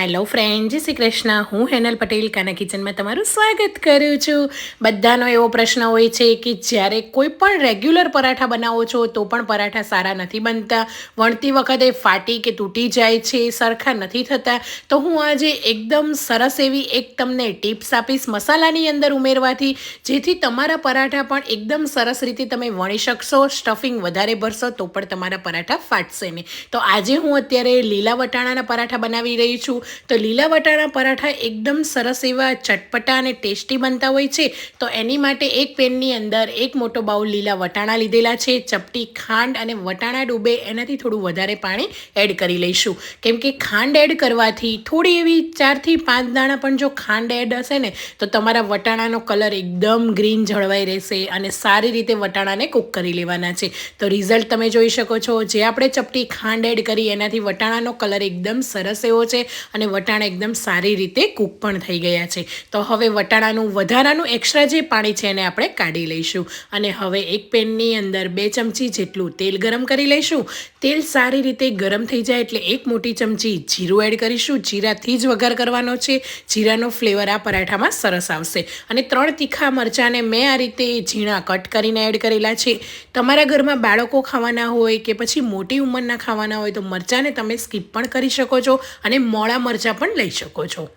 Hello friend જય શ્રી કૃષ્ણ. હું હેનલ પટેલ, કાના કિચનમાં તમારું સ્વાગત કરું છું. બધાનો એવો પ્રશ્ન હોય છે કે જ્યારે કોઈ પણ રેગ્યુલર પરાઠા બનાવો છો, તો પણ પરાઠા સારા નથી બનતા. વણતી વખતે ફાટી કે તૂટી જાય છે, સરખા નથી થતા. તો હું આજે એકદમ સરસ એવી એક તમને ટિપ્સ આપીશ મસાલાની અંદર ઉમેરવાથી, જેથી તમારા પરાઠા પણ એકદમ સરસ રીતે તમે વણી શકશો. સ્ટફિંગ વધારે ભરશો, તો પણ તમારા પરાઠા ફાટશે નહીં. તો આજે હું અત્યારે લીલા વટાણાના પરાઠા બનાવી રહી છું. તો લીલા વટાણા પરાઠા એકદમ સરસ એવા ચટપટા અને ટેસ્ટી બનતા હોય છે. તો એની માટે એક પેનની અંદર એક મોટો બાઉલ લીલા વટાણા લીધેલા છે. ચપટી ખાંડ અને વટાણા ડૂબે એનાથી થોડું વધારે પાણી એડ કરી લઈશું. કેમ કે ખાંડ એડ કરવાથી થોડી એવી ચારથી પાંચ દાણા પણ જો ખાંડ એડ હશે ને, તો તમારા વટાણાનો કલર એકદમ ગ્રીન જળવાઈ રહેશે અને સારી રીતે વટાણાને કૂક કરી લેવાના છે. તો રિઝલ્ટ તમે જોઈ શકો છો. જે આપણે ચપટી ખાંડ એડ કરી એનાથી વટાણાનો કલર એકદમ સરસ એવો છે. અને વટાણા એકદમ સારી રીતે કૂક પણ થઈ ગયા છે. તો હવે વટાણાનું વધારાનું એક્સ્ટ્રા જે પાણી છે એને આપણે કાઢી લઈશું. અને હવે એક પેનની અંદર બે ચમચી જેટલું તેલ ગરમ કરી લઈશું. તેલ સારી રીતે ગરમ થઈ જાય એટલે એક મોટી ચમચી જીરું એડ કરીશું. જીરાથી જ વઘાર કરવાનો છે. જીરાનો ફ્લેવર આ પરાઠામાં સરસ આવશે. અને ત્રણ તીખા મરચાંને મેં આ રીતે ઝીણા કટ કરીને એડ કરેલા છે. તમારા ઘરમાં બાળકો ખાવાના હોય કે પછી મોટી ઉંમરના ખાવાના હોય તો મરચાંને તમે સ્કીપ પણ કરી શકો છો. અને મોળા મરચાં પણ લઈ શકો છો.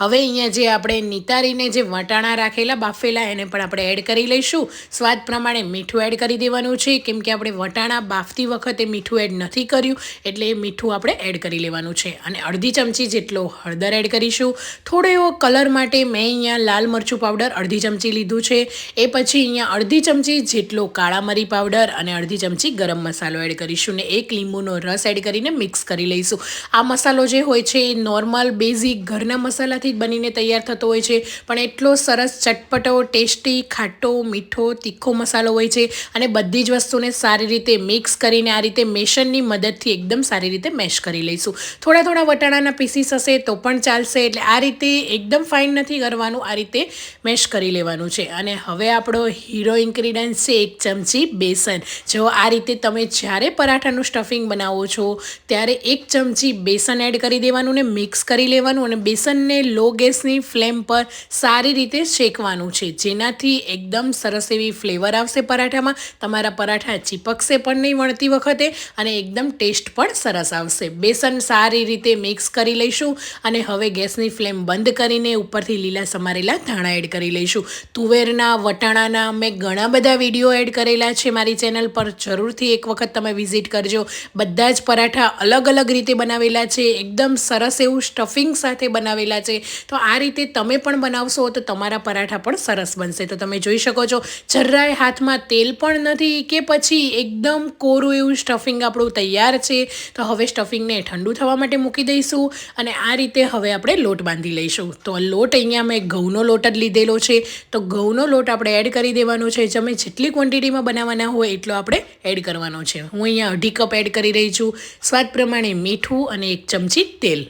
હવે અહીંયા જે આપણે નિતારીને જે વટાણા રાખેલા, બાફેલા, એને પણ આપણે એડ કરી લઈશું. સ્વાદ પ્રમાણે મીઠું એડ કરી દેવાનું છે. કેમ કે આપણે વટાણા બાફતી વખતે મીઠું એડ નથી કર્યું, એટલે એ મીઠું આપણે એડ કરી લેવાનું છે. અને અડધી ચમચી જેટલો હળદર એડ કરીશું. થોડો એવો કલર માટે મેં અહીંયા લાલ મરચું પાવડર અડધી ચમચી લીધું છે. એ પછી અહીંયા અડધી ચમચી જેટલો કાળા મરી પાવડર અને અડધી ચમચી ગરમ મસાલો એડ કરીશું ને એક લીંબુનો રસ એડ કરીને મિક્સ કરી લઈશું. આ મસાલો જે હોય છે, એ નોર્મલ બેઝિક ઘરના મસાલાથી જ બનીને તૈયાર થતો હોય છે. પણ એટલો સરસ, ચટપટો, ટેસ્ટી, ખાટો, મીઠો, તીખો મસાલો હોય છે અને બધી જ વસ્તુને સારી રીતે મિક્સ કરીને આ રીતે મેશનની મદદથી એકદમ સારી રીતે મેશ કરી લઈશું. થોડા થોડા વટાણાના પીસીસ હશે તો પણ ચાલશે એટલે આ રીતે એકદમ ફાઇન નથી કરવાનું, આ રીતે મેશ કરી લેવાનું છે. અને હવે આપણો હીરો ઇન્ગ્રીડિયન્ટ છે એક ચમચી બેસન. જો આ રીતે તમે જ્યારે પરાઠાનું સ્ટફિંગ બનાવો છો, ત્યારે એક ચમચી બેસન એડ કરી દેવાનું ને મિક્સ કરી લેવાનું અને બેસનને લો ગેસની ફ્લેમ પર સારી રીતે શેકવાનું છે. જેનાથી એકદમ સરસ એવી ફ્લેવર આવશે પરાઠામાં. તમારા પરાઠા ચીપકશે પણ નહીં વણતી વખતે અને એકદમ ટેસ્ટ પણ સરસ આવશે. બેસન સારી રીતે મિક્સ કરી લઈશું અને હવે ગેસની ફ્લેમ બંધ કરીને ઉપરથી લીલા સમારેલા ધાણા એડ કરી લઈશું. તુવેરના, વટાણાના મેં ઘણા બધા વીડિયો એડ કરેલા છે મારી ચેનલ પર. જરૂરથી એક વખત તમે વિઝિટ કરજો. બધા જ પરાઠા અલગ અલગ રીતે બનાવેલા છે. એકદમ સરસ એવું સ્ટફિંગ સાથે બનાવેલા છે. તો આ રીતે તમે પણ બનાવશો તો તમારા પરાઠા પણ સરસ બનશે. તો તમે જોઈ શકો છો, જરાય હાથમાં તેલ પણ નથી કે પછી એકદમ કોરું એવું સ્ટફિંગ આપણું તૈયાર છે. તો હવે સ્ટફિંગને ઠંડુ થવા માટે મૂકી દઈશું અને આ રીતે હવે આપણે લોટ બાંધી લઈશું. તો લોટ અહીંયા મેં ઘઉંનો લોટ જ લીધેલો છે. તો ઘઉંનો લોટ આપણે એડ કરી દેવાનો છે. તમે જેટલી ક્વોન્ટિટીમાં બનાવવાના હોય એટલો આપણે એડ કરવાનો છે. હું અહીંયા અઢી કપ એડ કરી રહી છું. સ્વાદ પ્રમાણે મીઠું અને એક ચમચી તેલ.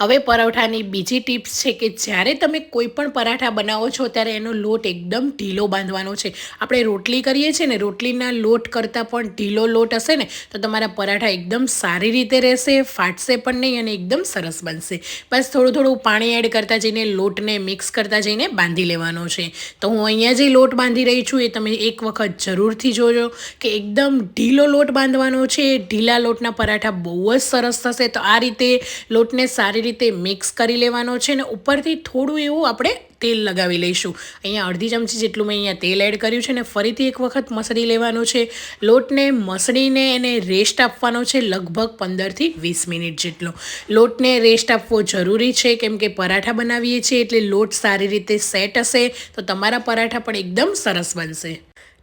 હવે પરોઠાની બીજી ટિપ્સ છે કે જ્યારે તમે કોઈ પણ પરાઠા બનાવો છો, ત્યારે એનો લોટ એકદમ ઢીલો બાંધવાનો છે. આપણે રોટલી કરીએ છીએ ને, રોટલીના લોટ કરતાં પણ ઢીલો લોટ હશે ને, તો તમારા પરાઠા એકદમ સારી રીતે રહેશે, ફાટશે પણ નહીં અને એકદમ સરસ બનશે. બસ થોડું થોડું પાણી એડ કરતાં જઈને લોટને મિક્સ કરતાં જઈને બાંધી લેવાનો છે. તો હું અહીંયા જે લોટ બાંધી રહી છું એ તમે એક વખત જરૂરથી જોજો કે એકદમ ઢીલો લોટ બાંધવાનો છે. ઢીલા લોટના પરાઠા બહુ જ સરસ થશે. તો આ રીતે લોટને સારી રીતે મિક્સ કરી લેવાનો છે ને ઉપરથી થોડું એવું આપણે તેલ લગાવી લઈશું. અહીંયા અડધી ચમચી જેટલું મેં અહીંયા તેલ એડ કર્યું છે ને ફરીથી એક વખત મસળી લેવાનું છે. લોટને મસળીને એને રેસ્ટ આપવાનો છે લગભગ પંદરથી વીસ મિનિટ જેટલો. લોટને રેસ્ટ આપવો જરૂરી છે કેમ કે પરાઠા બનાવીએ છીએ એટલે લોટ સારી રીતે સેટ હશે તો તમારા પરાઠા પણ એકદમ સરસ બનશે.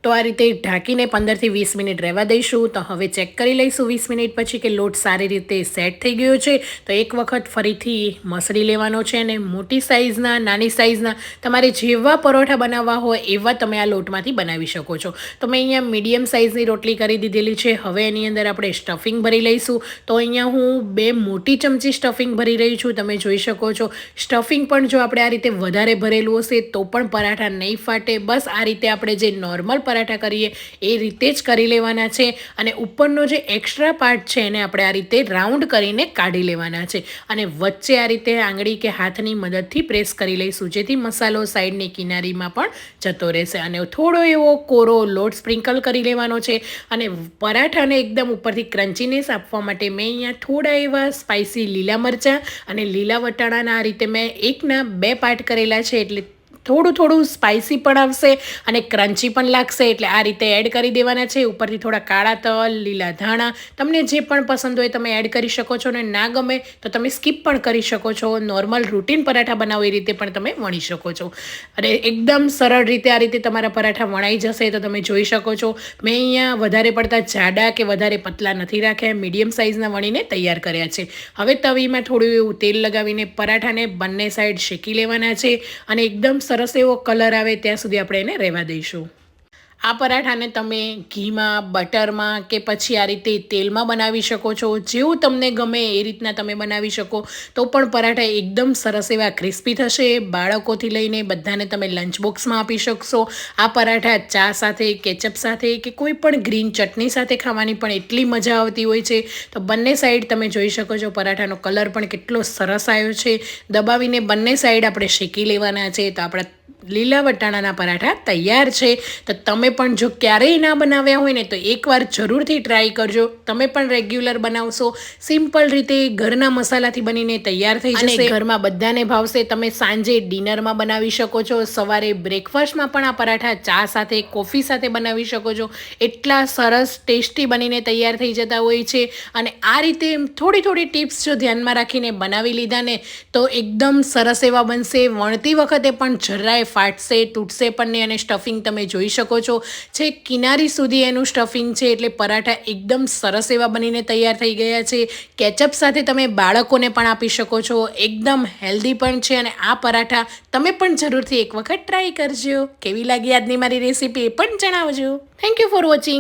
તો આ રીતે ઢાંકીને પંદરથી વીસ મિનિટ રહેવા દઈશું. તો હવે ચેક કરી લઈશું વીસ મિનિટ પછી કે લોટ સારી રીતે સેટ થઈ ગયો છે. તો એક વખત ફરીથી મસળી લેવાનો છે અને મોટી સાઇઝના નાની સાઇઝના તમારે જેવા પરોઠા બનાવવા હોય એવા તમે આ લોટમાંથી બનાવી શકો છો. તો મેં અહીંયા મીડિયમ સાઇઝની રોટલી કરી દીધેલી છે. હવે એની અંદર આપણે સ્ટફિંગ ભરી લઈશું. તો અહીંયા હું બે મોટી ચમચી સ્ટફિંગ ભરી રહી છું. તમે જોઈ શકો છો. સ્ટફિંગ પણ જો આપણે આ રીતે વધારે ભરેલું હશે તો પણ પરાઠા નહીં ફાટે. બસ આ રીતે આપણે જે નોર્મલ પરાઠા કરીએ, એ રીતે જ કરી લેવાના છે. અને ઉપરનો જે એક્સ્ટ્રા પાર્ટ છે એને આપણે આ રીતે રાઉન્ડ કરીને કાઢી લેવાના છે. અને વચ્ચે આ રીતે આંગળી કે હાથની મદદથી પ્રેસ કરી લઈશું, જેથી મસાલો સાઈડની કિનારીમાં પણ જતો રહેશે. અને થોડો એવો કોરો લોટ સ્પ્રિંકલ કરી લેવાનો છે. અને પરાઠાને એકદમ ઉપરથી ક્રન્ચીનેસ આપવા માટે મેં અહીંયા થોડા એવા સ્પાઇસી લીલા મરચાં અને લીલા વટાણાના આ રીતે મેં એકના બે પાર્ટ કરેલા છે, એટલે થોડું થોડું સ્પાઇસી પણ આવશે અને ક્રન્ચી પણ લાગશે. એટલે આ રીતે એડ કરી દેવાના છે. ઉપરથી થોડા કાળા તલ, લીલા ધાણા. તમને જે પણ પસંદ હોય તમે એડ કરી શકો છો. ને ના ગમે તો તમે સ્કીપ પણ કરી શકો છો. નોર્મલ રૂટીન પરાઠા બનાવો એ રીતે પણ તમે વણી શકો છો. અને એકદમ સરળ રીતે આ રીતે તમારા પરાઠા વણાઈ જશે તો તમે જોઈ શકો છો. મેં અહીંયા વધારે પડતા જાડા કે વધારે પતલા નથી રાખ્યા. મીડિયમ સાઇઝના વણીને તૈયાર કર્યા છે. હવે તવીમાં થોડું એવું તેલ લગાવીને પરાઠાને બંને સાઈડ શેકી લેવાના છે. અને એકદમ સરસ એવો કલર આવે ત્યાં સુધી આપણે એને રહેવા દઈશું. આ પરાઠાને તમે ઘીમાં, બટરમાં કે પછી આ રીતે તેલમાં બનાવી શકો છો. જેવું તમને ગમે એ રીતના તમે બનાવી શકો. તો પણ પરાઠા એકદમ સરસ એવા ક્રિસ્પી થશે. બાળકોથી લઈને બધાને તમે લંચ બોક્સમાં આપી શકશો. આ પરાઠા ચા સાથે કેચઅપ સાથે કે કોઈ પણ ગ્રીન ચટણી સાથે ખાવાની પણ એટલી મજા આવતી હોય છે. તો બંને સાઈડ તમે જોઈ શકો છો પરાઠાનો કલર પણ કેટલો સરસ આવ્યો છે. દબાવીને બંને સાઈડ આપણે શેકી લેવાના છે. તો આપણા લીલા વટાણાના પરાઠા તૈયાર છે. તો તમે પણ જો ક્યારેય ના બનાવ્યા હોય ને તો એકવાર જરૂરથી ટ્રાય કરજો. તમે પણ રેગ્યુલર બનાવશો. સિમ્પલ રીતે ઘરના મસાલાથી બનીને તૈયાર થઈ જશે. ઘરમાં બધાને ભાવશે. તમે સાંજે ડિનરમાં બનાવી શકો છો. સવારે બ્રેકફાસ્ટમાં પણ આ પરાઠા ચા સાથે કોફી સાથે બનાવી શકો છો. એટલા સરસ ટેસ્ટી બનીને તૈયાર થઈ જતા હોય છે. અને આ રીતે થોડી થોડી ટિપ્સ જો ધ્યાનમાં રાખીને બનાવી લીધા ને તો એકદમ સરસ એવા બનશે. વણતી વખતે પણ જરાય ફાટશે, તૂટશે પણ નહીં અને સ્ટફિંગ તમે જોઈ શકો છો. છે કિનારી સુધી એનું સ્ટફિંગ છે એટલે પરાઠા એકદમ સરસ એવા બનીને તૈયાર થઈ ગયા છે. કેચઅપ સાથે તમે બાળકોને પણ આપી શકો છો. એકદમ હેલ્ધી પણ છે અને આ પરાઠા તમે પણ જરૂરથી એક વખત ટ્રાય કરજો. કેવી લાગી આજની મારી રેસીપી એ પણ જણાવજો. Thank you for watching